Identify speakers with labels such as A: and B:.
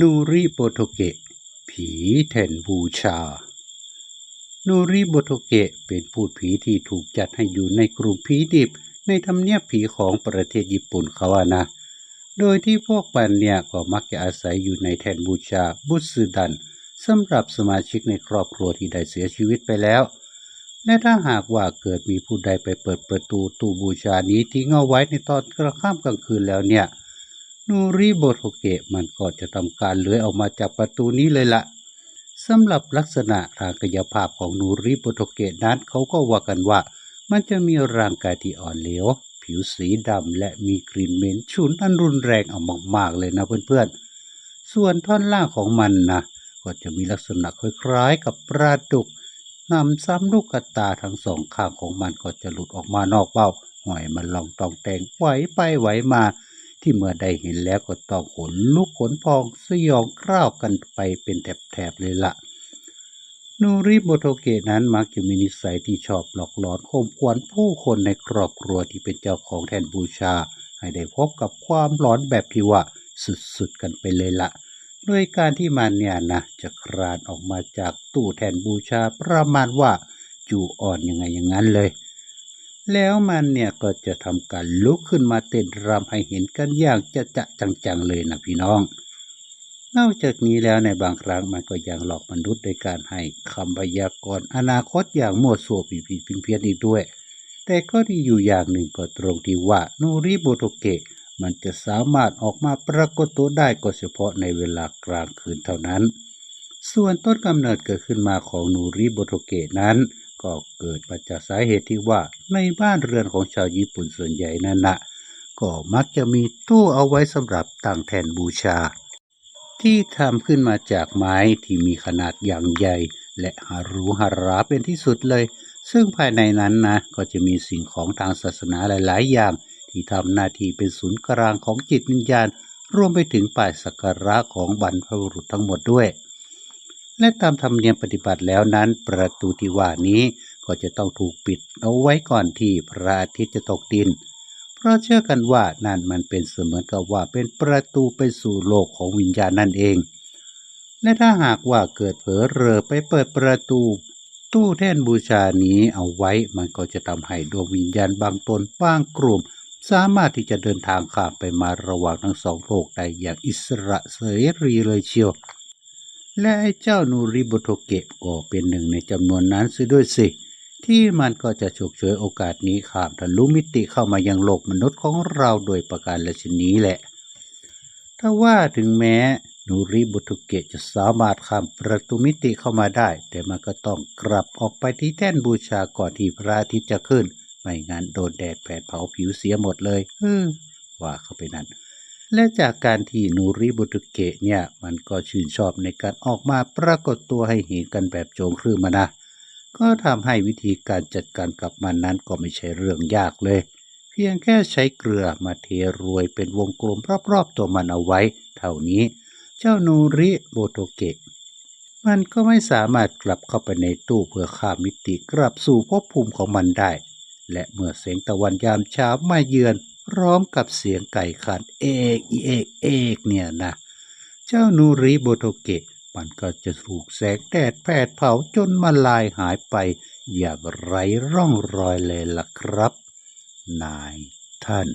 A: นูริโบโทเกะ ผีแทนบูชา นูริโบโทเกะเป็นพูดผีที่ถูกจัดให้อยู่ในกลุ่มผีดิบในทำเนียบผีของประเทศญี่ปุ่นเขาอะนะ โดยที่พวกมันเนี่ยก็มักจะอาศัยอยู่ในแทนบูชาบุสึดันสำหรับสมาชิกในครอบครัวที่ได้เสียชีวิตไปแล้ว และถ้าหากว่าเกิดมีผู้ใดไปเปิดประตูตู้บูชานี้ทิ้งเอาไว้ในตอนกระค่ำกลางคืนแล้วเนี่ย นูริโบโทเกะมันก็จะทำการเลื้อยออกมาจากประตูนี้เลยละสำหรับลักษณะทางกายภาพของนูริโบโทเกะนั้นเขาก็ว่ากันว่า มันจะมีร่างกายที่อ่อนเหลว ผิวสีดำและมีกลิ่นเหม็นฉุนอันรุนแรงเอามากๆเลยนะเพื่อนๆ ส่วนท่อนล่างของมันนะก็จะมีลักษณะคล้ายๆกับปลาดุกนำซ้ำลูกกตาทั้งสองข้างของมันก็จะหลุดออกมานอกเบ้าหอยมันลองตองแตงไหวไปไหวมา ที่เมื่อได้เห็นแล้วก็ต้องขนลุกขนพองสยองกร้าวกันไปเป็นแถบๆเลยละนูริโบโทเกะนั้นมักจะมีนิสัยที่ชอบหลอกหลอนข่มขวัญผู้คนในครอบครัวที่เป็นเจ้าของแทนบูชา ให้ได้พบกับความหลอนแบบที่ว่าสุดๆกันไปเลยละด้วยการที่มันเนี่ยนะจะคลานออกมาจากตู้แทนบูชาประมาณว่าจูอ่อนยังไงอย่างนั้นเลย แล้วมันเนี่ยก็จะทำการลุกขึ้นมาเต้นรำให้เห็นกันอย่างจะจะจังๆเลยนะพี่น้อง นอกจากนี้แล้วในบางครั้งมันก็ยังหลอกมนุษย์โดยการให้คำพยากรณ์อนาคตอย่างมั่วซั่วผิดผิดเพี้ยนๆอีกด้วย แต่ก็ดีอยู่อย่างหนึ่งก็ตรงที่ว่านูริโบโตเกะมันจะสามารถออกมาปรากฏตัวได้ก็เฉพาะในเวลากลางคืนเท่านั้น ส่วนต้นกำเนิดเกิดขึ้นมาของนูริโบโตเกะนั้น ก็เกิดมาจากสาเหตุที่ว่าในบ้านเรือนของชาวญี่ปุ่นส่วนใหญ่นั่นนะก็มักจะมีตู้เอาไว้สำหรับตั้งแทนบูชา ที่ทำขึ้นมาจากไม้ที่มีขนาดอย่างใหญ่ และหารูหาราเป็นที่สุดเลย ซึ่งภายในนั้นนะก็จะมีสิ่งของทางศาสนาหลาย ๆ อย่าง ที่ทำหน้าที่เป็นศูนย์กลางของจิตวิญญาณ รวมไปถึงป้ายสักการะของบรรพบุรุษทั้งหมดด้วย และตามธรรมเนียมปฏิบัติแล้วนั้น ประตูที่ว่านี้ก็จะต้องถูกปิดเอาไว้ก่อนที่พระอาทิตย์จะตกดิน เพราะเชื่อกันว่านั่นมันเป็นเสมือนกับว่าเป็นประตูไปสู่โลกของวิญญาณนั่นเอง และถ้าหากว่าเกิดเผลอเรอไปเปิดประตู ตู้แท่นบูชานี้เอาไว้มันก็จะทำให้ดวงวิญญาณบางตนบางกลุ่ม สามารถที่จะเดินทางข้ามไปมาระหว่างทั้งสองโลกได้อย่างอิสระเสรีเลยเชียว และไอ้เจ้านูริโบโทเกะก็เป็นหนึ่งในจำนวนนั้นซะด้วยสิ ที่มันก็จะฉกฉวยโอกาสนี้ข้ามทะลุมิติเข้ามายังโลกมนุษย์ของเราโดยประการละชนี้แหละ ถ้าว่าถึงแม้นูริบุตุเกะจะสามารถข้ามประตูมิติเข้ามาได้ แต่มันก็ต้องกลับออกไปที่แท่นบูชาก่อนที่พระอาทิตย์จะขึ้น ไม่งั้นโดนแดดแผดเผาผิวเสียหมดเลยเออว่าเข้าไปนั่น และจากการที่นูริบุตุเกะเนี่ย มันก็ชื่นชอบในการออกมาปรากฏตัวให้เห็นกันแบบโจงครึ่มมานะ ก็ทำให้วิธีการจัดการกับมันนั้นก็ไม่ใช่เรื่องยากเลย เพียงแค่ใช้เกลือมาเทรวยเป็นวงกลมรอบๆตัวมันเอาไว้ เท่านี้ เจ้านูริโบโตเกะ มันก็ไม่สามารถกลับเข้าไปในตู้เพื่อข้ามมิติกลับสู่ภพภูมิของมันได้ และเมื่อแสงตะวันยามเช้ามาเยือน ร้อมกับเสียงไก่ขันเอกอีเอกเอกเนี่ยนะ เจ้านูริโบโตเกะมันก็จะถูกแสงแดดแผดเผาจนมาลายหายไป อย่างไร้ร่องรอยเลยล่ะครับ นายท่าน